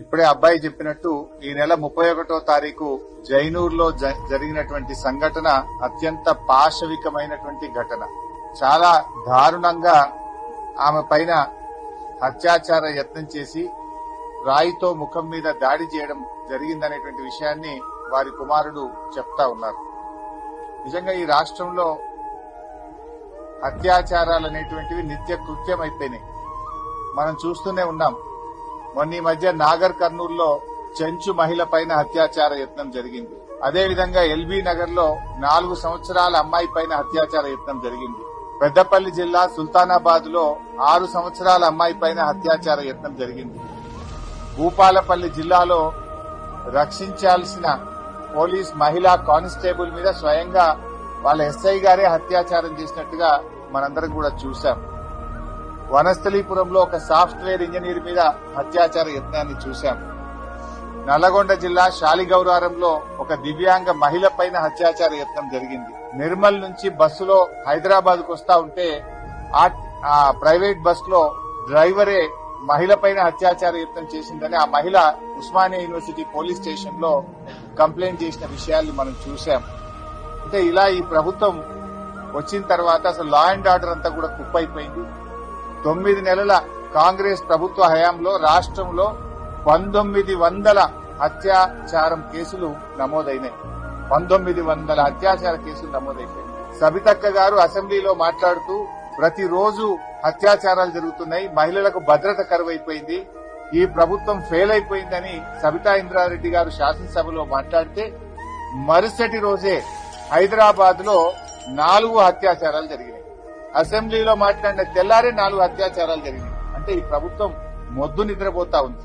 ఇప్పుడే అబ్బాయి చెప్పినట్టు ఈ నెల ముప్పై ఒకటో తారీఖు జైనూర్లో జ- జరిగినటువంటి సంఘటన అత్యంత పాశవికమైనటువంటి ఘటన. చాలా దారుణంగా ఆమె పైన అత్యాచార యత్నం చేసి రాయితో ముఖం మీద దాడి చేయడం జరిగిందనేటువంటి విషయాన్ని వారి కుమారుడు చెప్తా ఉన్నారు. నిజంగా ఈ రాష్ట్రంలో అత్యాచారాలు అనేటువంటివి నిత్య కృత్యం అయిపోయినాయి మనం చూస్తూనే ఉన్నాం. మొన్న ఈ మధ్య నాగర్ కర్నూల్లో చెంచు మహిళ పైన అత్యాచార యత్నం జరిగింది. అదేవిధంగా ఎల్బీ నగర్లో నాలుగు సంవత్సరాల అమ్మాయి పైన అత్యాచార యత్నం జరిగింది. పెద్దపల్లి జిల్లా సుల్తానాబాద్లో ఆరు సంవత్సరాల అమ్మాయి పైన అత్యాచార యత్నం జరిగింది. భూపాలపల్లి జిల్లాలో రక్షించాల్సిన పోలీస్ మహిళా కానిస్టేబుల్ మీద స్వయంగా వాళ్ళ ఎస్ఐ గారే అత్యాచారం చేసినట్టుగా మనందరం కూడా చూశాం. వనస్థలీపురంలో ఒక సాఫ్ట్వేర్ ఇంజనీర్ మీద అత్యాచార యత్నాన్ని చూశాం. నల్లగొండ జిల్లా శాలిగౌరారంలో ఒక దివ్యాంగ మహిళ పైన అత్యాచార యత్నం జరిగింది. నిర్మల్ నుంచి బస్సులో హైదరాబాద్కు వస్తా ఉంటే ఆ- ఆ ప్రైవేట్ బస్లో డ్రైవరే మహిళ పైన అత్యాచార యత్నం చేసిందని ఆ మహిళ ఉస్మానియా యూనివర్సిటీ పోలీస్ స్టేషన్లో కంప్లైంట్ చేసిన విషయాల్ని మనం చూశాం. అంటే ఇలా ఈ ప్రభుత్వం వచ్చిన తర్వాత అసలు లా అండ్ ఆర్డర్ అంతా కూడా కుప్పైపోయింది. తొమ్మిది నెలల కాంగ్రెస్ ప్రభుత్వ హయాంలో రాష్ట్రంలో పంతొమ్మిది వందల అత్యాచారం కేసులు నమోదైనాయి. పంతొమ్మిది వందల అత్యాచార కేసులు నమోదైపోయాయి. సబితక్క గారు అసెంబ్లీలో మాట్లాడుతూ ప్రతిరోజు అత్యాచారాలు జరుగుతున్నాయి మహిళలకు భద్రత కరువైపోయింది ఈ ప్రభుత్వం ఫెయిల్ అయిపోయిందని సబితా ఇంద్రారెడ్డి గారు శాసనసభలో మాట్లాడితే మరుసటి రోజే హైదరాబాద్లో నాలుగు అత్యాచారాలు జరిగాయి అసెంబ్లీలో మాట్లాడిన తెల్లారే నాలుగు అత్యాచారాలు జరిగినాయి. అంటే ఈ ప్రభుత్వం మొద్దు నిద్రపోతా ఉంది.